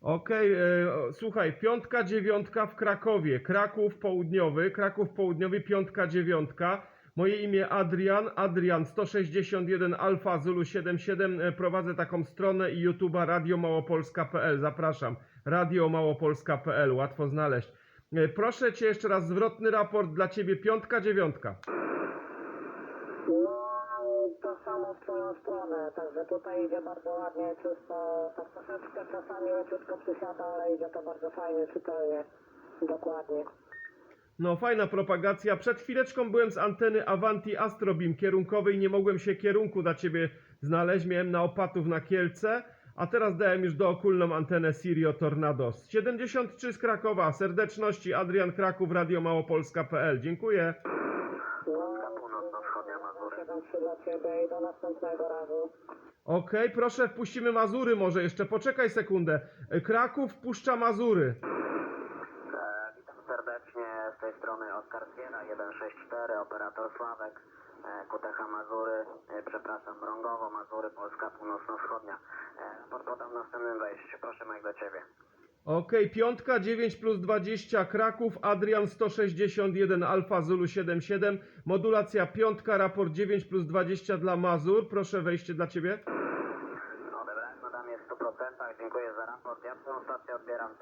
Okej, e, słuchaj, piątka, dziewiątka w Krakowie, Kraków Południowy, Kraków Południowy, piątka, dziewiątka. Moje imię Adrian, Adrian 161 Alfa Zulu 77. E, Prowadzę taką stronę i YouTube'a radiomałopolska.pl. Zapraszam, radiomałopolska.pl, łatwo znaleźć. E, Proszę Cię jeszcze raz, zwrotny raport dla Ciebie, piątka, dziewiątka. No, samo w twoją stronę, także tutaj idzie bardzo ładnie, czysto, tak troszeczkę czasami leciutko przysiada, ale idzie to bardzo fajnie, czytelnie, dokładnie. No, fajna propagacja. Przed chwileczką byłem z anteny Avanti Astrobim kierunkowej, nie mogłem się kierunku dla ciebie znaleźć, miałem na opatów na Kielce, a teraz dałem już dookólną antenę Sirio Tornados. 73 z Krakowa, serdeczności Adrian Kraków, Radio Małopolska.pl. Dziękuję. No, północno-wschodnia Mazury. 7-3 dla ciebie i do następnego razu. Okej, proszę, wpuścimy Mazury może jeszcze, poczekaj sekundę. Kraków wpuszcza Mazury. E, witam serdecznie z tej strony Oskar Zwiera 164, operator Sławek, e, QTH Mazury, e, przepraszam, Mrągowo, Mazury, Polska Północno-Wschodnia. E, pod podam w następnym wejściu. Proszę Mike do Ciebie. Okej, piątka 9 plus 20 Kraków, Adrian 161 Alfa Zulu 77, modulacja piątka, raport 9 plus 20 dla Mazur, proszę wejście dla Ciebie. Odebrałem nadam je w 100%, dziękuję za raport. Ja swoją stację odbieram 5,9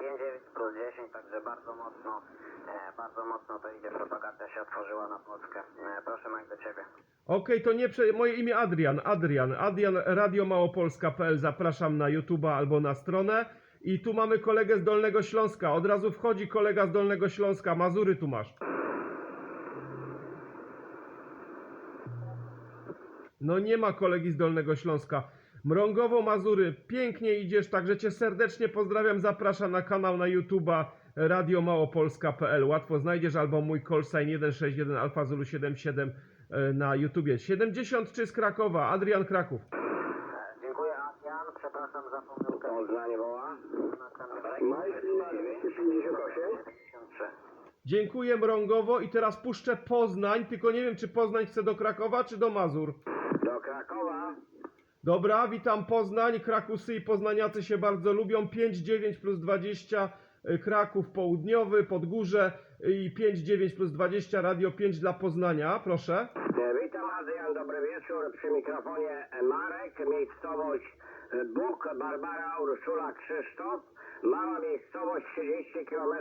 plus 10, także bardzo mocno, e, bardzo mocno to idzie, propagacja się otworzyła na Polskę. E, proszę Mike do Ciebie. Okej, to nie prze... moje imię Adrian, Adrian, Adrian Radio Małopolska.pl, zapraszam na YouTube'a albo na stronę. I tu mamy kolegę z Dolnego Śląska, od razu wchodzi kolega z Dolnego Śląska, Mazury tu masz. No nie ma kolegi z Dolnego Śląska. Mrągowo Mazury, pięknie idziesz, także cię serdecznie pozdrawiam, zapraszam na kanał na YouTube'a Radio Małopolska.pl. Łatwo znajdziesz albo mój call sign 161 Alfa Zulu 77 e, na YouTubie. 73 z Krakowa, Adrian Kraków. Dziękuję Adrian, przepraszam za pomyłkę. Poznanie woła. Majki na 258. 73. Dziękuję Mrągowo i teraz puszczę Poznań, tylko nie wiem czy Poznań chce do Krakowa czy do Mazur. Do Krakowa. Dobra, witam Poznań, Krakusy i Poznaniacy się bardzo lubią. 5-9 plus 20 y, Kraków Południowy, Podgórze i 5-9 plus 20 Radio 5 dla Poznania, proszę. E, Witam Adrian, dobry wieczór. Przy mikrofonie Marek, miejscowość e, Bóg, Barbara, Urszula, Krzysztof. Mała miejscowość 30 km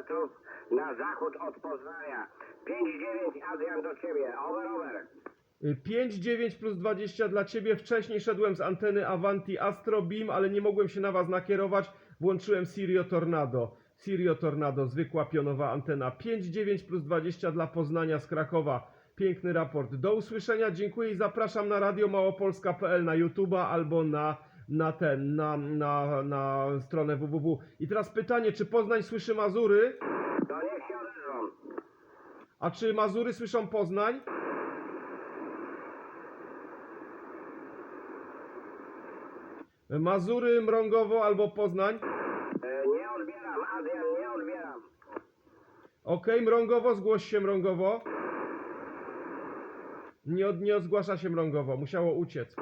na zachód od Poznania. 5-9 Adrian do Ciebie. Over, over. Y, 5-9 plus 20 dla Ciebie. Wcześniej szedłem z anteny Avanti Astro Beam, ale nie mogłem się na Was nakierować. Włączyłem Sirio Tornado. Sirio Tornado, zwykła pionowa antena. 5-9 plus 20 dla Poznania z Krakowa. Piękny raport. Do usłyszenia, dziękuję i zapraszam na radiomałopolska.pl, na YouTube'a albo na, na ten, na, na, na stronę www. I teraz pytanie, czy Poznań słyszy Mazury? To niech się odezwą. A czy Mazury słyszą Poznań? Mazury, Mrągowo albo Poznań. Nie odbieram, Adrian, nie odbieram. Okej, Mrągowo, zgłoś się Mrągowo. Nie, od, nie zgłasza się Mrągowo, musiało uciec.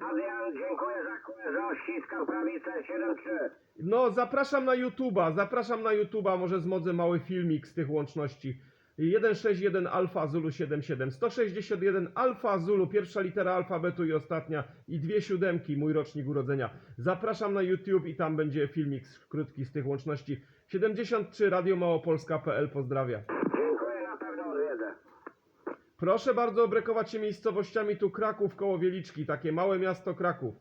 Adrian, dziękuję za, za ściskam prawicę 7-3. No, zapraszam na YouTube'a, zapraszam na YouTube'a, może zmodzę mały filmik z tych łączności. 161 Alfa Zulu 77, 161 Alfa Zulu, pierwsza litera alfabetu i ostatnia i dwie siódemki, mój rocznik urodzenia. Zapraszam na YouTube i tam będzie filmik krótki z tych łączności. 73 radiomałopolska.pl, pozdrawiam. Dziękuję, na pewno odwiedzę. Proszę bardzo obrekować się miejscowościami tu Kraków koło Wieliczki, takie małe miasto Kraków.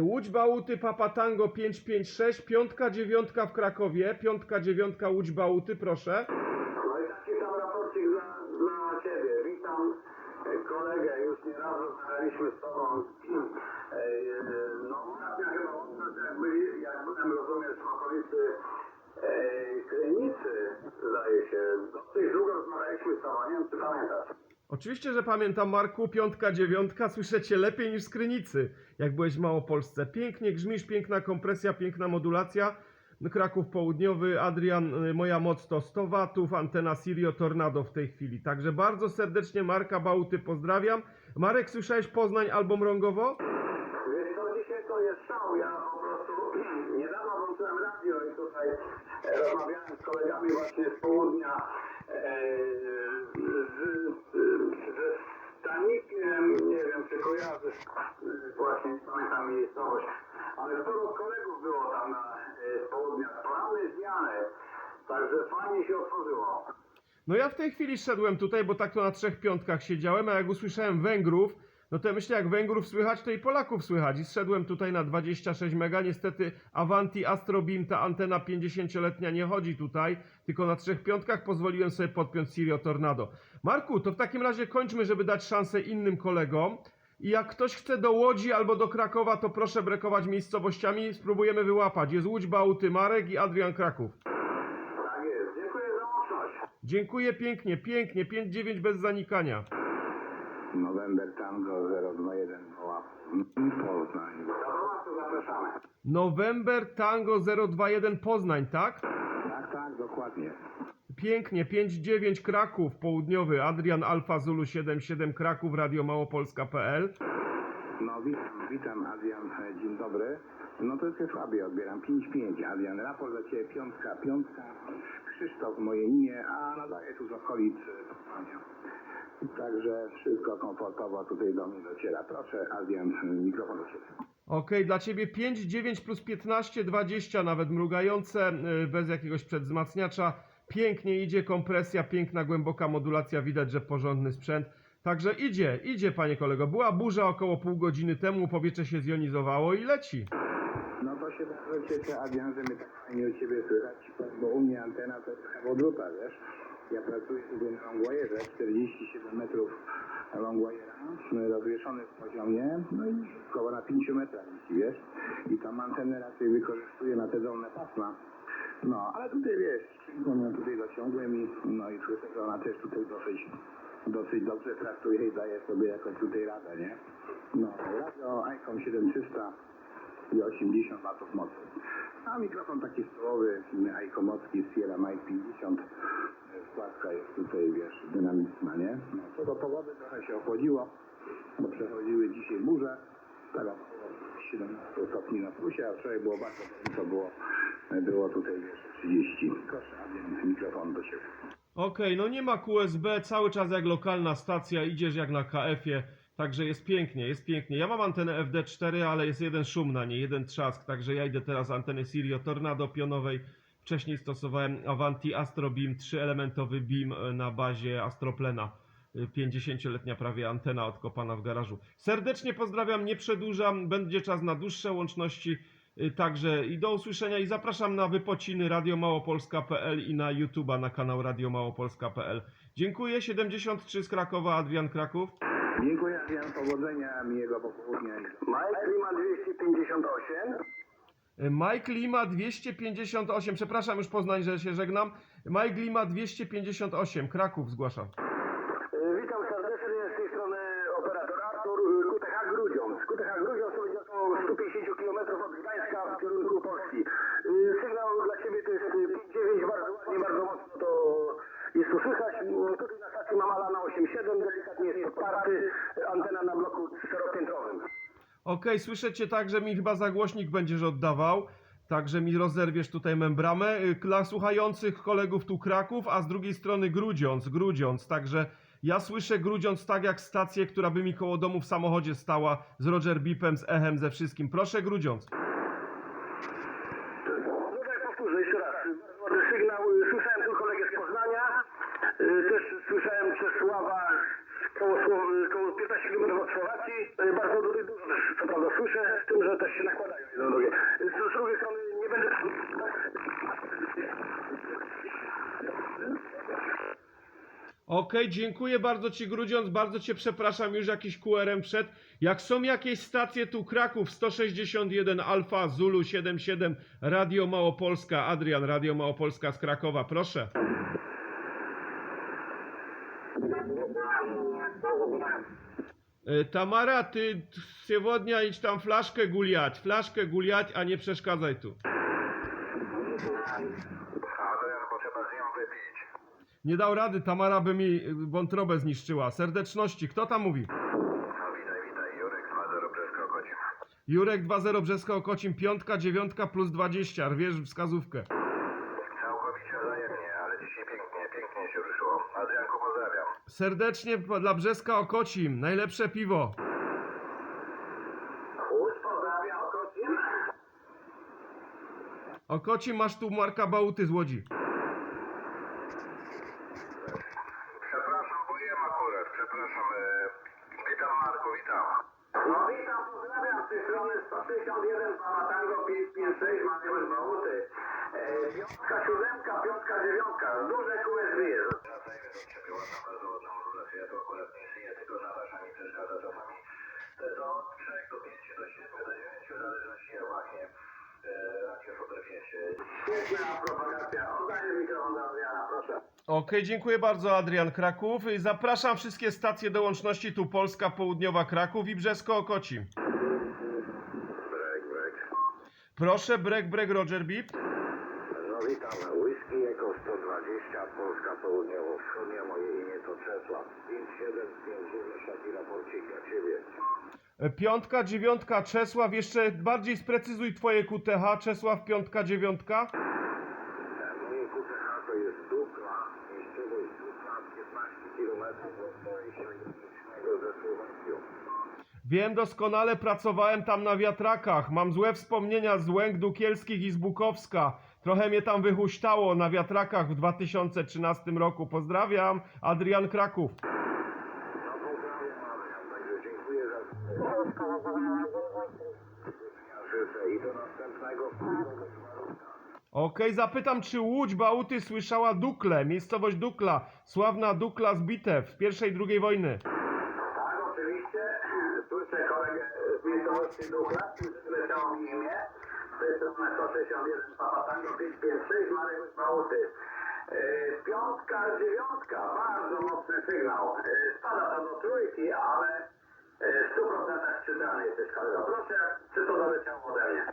Łódź Bałuty, Papa Tango 556, piątka, dziewiątka w Krakowie, piątka, dziewiątka Łódź Bałuty, proszę. No i taki tam raporcik dla, dla Ciebie. Witam e, kolegę, już nie raz rozmawialiśmy z Tobą. E, e, No ostatnia chyba łączność jakby, jak byłem rozumiesz w e, Krynicy, zdaje się. Dosyć długo rozmawialiśmy z Tobą, nie wiem czy pamiętasz. Oczywiście, że pamiętam Marku, piątka, dziewiątka, słyszę Cię lepiej niż z Krynicy, jak byłeś w Małopolsce. Pięknie grzmisz, piękna kompresja, piękna modulacja. Kraków Południowy, Adrian, y, moja moc to 100 watów, antena Sirio Tornado w tej chwili. Także bardzo serdecznie Marka Bałty pozdrawiam. Marek, słyszałeś Poznań albo Mrągowo? Wiesz co, dzisiaj to jest szał, ja po prostu niedawno włączyłem radio i tutaj e, rozmawiałem z kolegami właśnie z południa, e, z, z, Stanikiem, nie wiem czy kojarzysz, właśnie nie pamiętam miejscowość, ale sporo kolegów było tam na, e, z południa, plany zmiany, także fajnie się otworzyło. No ja w tej chwili szedłem tutaj, bo tak to na trzech piątkach siedziałem, a jak usłyszałem Węgrów, no to myślę, jak Węgrów słychać, to i Polaków słychać. I zszedłem tutaj na 26 mega. Niestety Avanti Astro Beam, ta antena 50-letnia nie chodzi tutaj, tylko na trzech piątkach pozwoliłem sobie podpiąć Sirio Tornado. Marku, to w takim razie kończmy, żeby dać szansę innym kolegom. I jak ktoś chce do Łodzi albo do Krakowa, to proszę brekować miejscowościami, spróbujemy wyłapać. Jest Łódź, Bałty, Marek i Adrian Kraków. Tak jest, dziękuję za łączność. Dziękuję pięknie, pięknie, 5-9 bez zanikania. November Tango 021 woła Poznań. To zapraszamy. November Tango 021 Poznań, tak? Tak, tak, dokładnie. Pięknie, 5-9 Kraków Południowy, Adrian Alfa Zulu 77 Kraków, Radio Małopolska.pl. No witam, witam Adrian, e, dzień dobry. No troszkę słabiej odbieram, 5-5. Adrian, raport dla Ciebie, piątka, piątka. Krzysztof moje imię, a nadaję tu z okolic. Także wszystko komfortowo tutaj do mnie dociera. Proszę Adrian, mikrofon do Ciebie. Okej, dla Ciebie 5, 9 plus 15, 20 nawet mrugające, yy, bez jakiegoś przedwzmacniacza. Pięknie idzie kompresja, piękna, głęboka modulacja, widać, że porządny sprzęt. Także idzie, idzie panie kolego. Była burza około pół godziny temu, powietrze się zjonizowało i leci. No to się bardzo cieszę, Adrian, że mnie tak fajnie u Ciebie słychać, bo u mnie antena to jest odruta, wiesz. Ja pracuję tutaj na Longwire'ze, 47 metrów Longwire'a, rozwieszony w poziomie, no i około na 5 metrach wiesz. I tam antenę raczej wykorzystuję na te dolne pasma. No, ale tutaj wiesz, ją tutaj dociągłem i no i słyszę, że ona też tutaj dosyć, dosyć dobrze traktuje i daje sobie jakoś tutaj radę, nie? No, radio iPhone 7300 i 80 watów mocy. A mikrofon taki stołowy, Aikomocki Sierra Mic 50. Składka jest tutaj, wiesz, dynamiczna, nie? No, co do pogody trochę się ochłodziło, bo przechodziły dzisiaj burze. Tak około 17 stopni na plusie, a wczoraj było bardzo to było, było tutaj, wiesz, 30. Proszę, a więc mikrofon do siebie. Okej, no nie ma QSB, cały czas jak lokalna stacja, idziesz jak na KF-ie, także jest pięknie, jest pięknie. Ja mam antenę FD4, ale jest jeden szum na niej, jeden trzask, także ja idę teraz z anteny Sirio Tornado pionowej. Wcześniej stosowałem Avanti Astro Beam, trzyelementowy beam e, na bazie Astroplena. Y, 50-letnia prawie antena odkopana w garażu. Serdecznie pozdrawiam, nie przedłużam, będzie czas na dłuższe łączności. Y, Także i do usłyszenia i zapraszam na wypociny radiomałopolska.pl i na YouTube'a na kanał radiomałopolska.pl. Dziękuję, 73 z Krakowa, Adrian Kraków. Dziękuję, Adrian, powodzenia, miłego popołudnia. Mike Lima 258. Mike Lima 258, przepraszam już Poznań, że się żegnam. Mike Lima 258, Kraków zgłaszam. E, Witam serdecznie z tej strony operator Artur QTH Grudziądz. QTH Grudziądz to będzie około 150 km od Gdańska w kierunku Polski. E, Sygnał dla Ciebie to jest e, 5.9, bardzo ładnie, bardzo mocno to jest tu słychać. E, Tutaj na stacji mam Alana 8.7, delikatnie jest podparty, e, antena na bloku czteropiętrowym. Okej, słyszę cię tak, że mi chyba zagłośnik będziesz oddawał. Także mi rozerwiesz tutaj membramę. Y, Dla słuchających kolegów tu Kraków, a z drugiej strony Grudziądz, Grudziądz. Także ja słyszę Grudziądz tak jak stację, która by mi koło domu w samochodzie stała z Roger Beepem, z echem, ze wszystkim. Proszę Grudziądz. No tak powtórzę jeszcze raz. Bardzo ładny sygnał. E, Słyszałem tu kolegę z Poznania. E, Też słyszałem Czesława z koło, Sło- koło 15 km od Słowacji. Bardzo co prawda słyszę, z tym, że też się nakładają jedno drugie. Z, z drugiej strony nie będę... Okej, dziękuję bardzo Ci Grudziądz, bardzo Cię przepraszam, już jakiś QRM przed. Jak są jakieś stacje tu Kraków 161 Alfa Zulu 77 Radio Małopolska, Adrian Radio Małopolska z Krakowa, proszę. E, Tamara, ty t- сегодня idź tam flaszkę guliać, flaszkę guliać, a nie przeszkadzaj tu. Adrian, potrzeba z nią wypić. Nie dał rady, Tamara by mi y, wątrobę zniszczyła. Serdeczności, kto tam mówi? No witaj, witaj, Jurek 2-0 Brzesko Kocim. Jurek 2-0 Brzesko Okocim, piątka, dziewiątka plus 20, rwiesz wskazówkę. Serdecznie dla Brzeska Okocim, najlepsze piwo. Chłódź pozdrawia Okocim. Okocim masz tu Marka Bałuty z Łodzi. Przepraszam, bo jem akurat, przepraszam. E, witam Marku, witam. No witam, pozdrawiam z tej strony 161 Pamatango 556 Mateusz Bałuty. E, piątka, siódemka, piątka, dziewiątka. Duże QSB jest. Wracajmy do ciebie, ładna, bardzo ładna modulacja. Ja to akurat nie tylko mi przeszkadza. To jest od 3 do 5 do 7 do 9 w zależności jak e, radio super wiesie. Świetna propagacja. Oddaję mikrofon do Adriana, proszę. Okej, dziękuję bardzo Adrian Kraków. Zapraszam wszystkie stacje do łączności tu Polska Południowa Kraków i Brzesko Okocim. Break, break. Proszę, brek, brek, Roger Beep. No witam, whisky jako 120, Polska Południowo-Wschodnia, moje imię to Czesław. 5759 Shakira Porcik dla Ciebie. E, Piątka, dziewiątka, Czesław. Jeszcze bardziej sprecyzuj twoje QTH. Czesław, piątka, dziewiątka. E, Moje QTH to jest Dukla, miejscowość Dukla, 15 km od Borysia Granicznego ze Słowacją. Wiem doskonale, pracowałem tam na wiatrakach. Mam złe wspomnienia z Łęk Dukielskich i z Bukowska. Trochę mnie tam wyhuśtało na wiatrakach w 2013 roku. Pozdrawiam, Adrian Kraków. Okej, zapytam, czy Łódź Bałuty słyszała Dukle, miejscowość Dukla, sławna Dukla z bitew pierwszej i drugiej wojny. Tak, oczywiście. Słyszę kolegę z miejscowości Duchla, leciało mi imię. Z tej strony 161 Papatango 556 Marek Bałuty. E, Piątka, dziewiątka, bardzo mocny sygnał. E, Spada to do trójki, ale e, w 100% czytany jesteś kolega. Proszę, czy to doleciało ode mnie?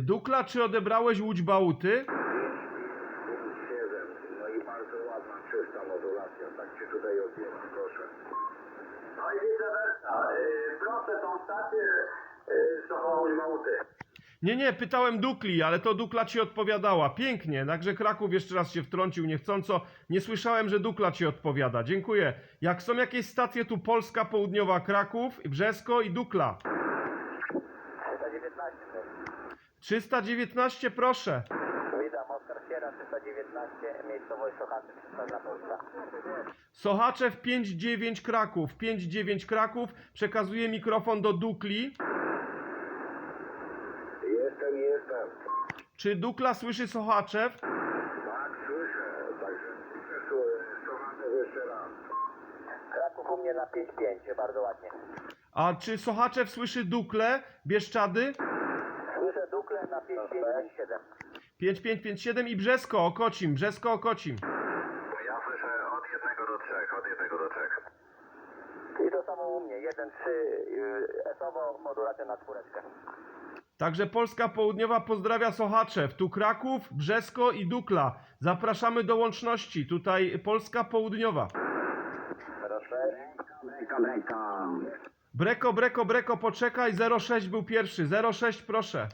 Dukla, czy odebrałeś Łódź Bałuty? 7, no i bardzo ładna, czysta modulacja. Tak ci tutaj odbieram, proszę. No i vice versa. E, Proszę tą stację e, zachować Bałuty. Nie, nie, pytałem Dukli, ale to Dukla ci odpowiadała. Pięknie, także Kraków jeszcze raz się wtrącił niechcąco. Nie słyszałem, że Dukla ci odpowiada. Dziękuję. Jak są jakieś stacje tu Polska Południowa Kraków, Brzesko i Dukla. 319. 319 proszę. Witam, Oskar Sierra 319, miejscowość Sochaty, Centralna Polska. Sochaczew 59 Kraków. 59 Kraków. Przekazuję mikrofon do Dukli. Jestem, jestem. Czy Dukla słyszy Sochaczew? Tak, słyszę. Także słyszę, słucham jeszcze raz. Kraków u mnie na 5-5, bardzo ładnie. A czy Sochaczew słyszy Dukle, Bieszczady? Słyszę Dukle na 5-5-7. 5557 i Brzesko, Okocim, Brzesko, Okocim. Ja słyszę od jednego do trzech, od jednego do trzech. I to samo u mnie, 1-3, esowo modulacja na czwóreczkę. Także Polska Południowa pozdrawia Sochaczew. Tu Kraków, Brzesko i Dukla. Zapraszamy do łączności. Tutaj Polska Południowa. Proszę. Breka, breka. Breko, breko, breko, poczekaj. 06 był pierwszy. 06 proszę.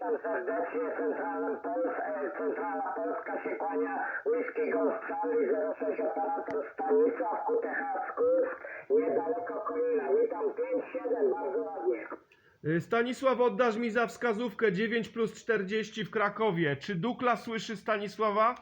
Witam serdecznie, Centralna Polska, e, Centralna Polska się kłania, Ghost Charlie 06 operator Stanisław Skursk, niedaleko Konina, witam 5-7, bardzo ładnie. Y, Stanisław, oddasz mi za wskazówkę 9 plus 40 w Krakowie. Czy Dukla słyszy Stanisława?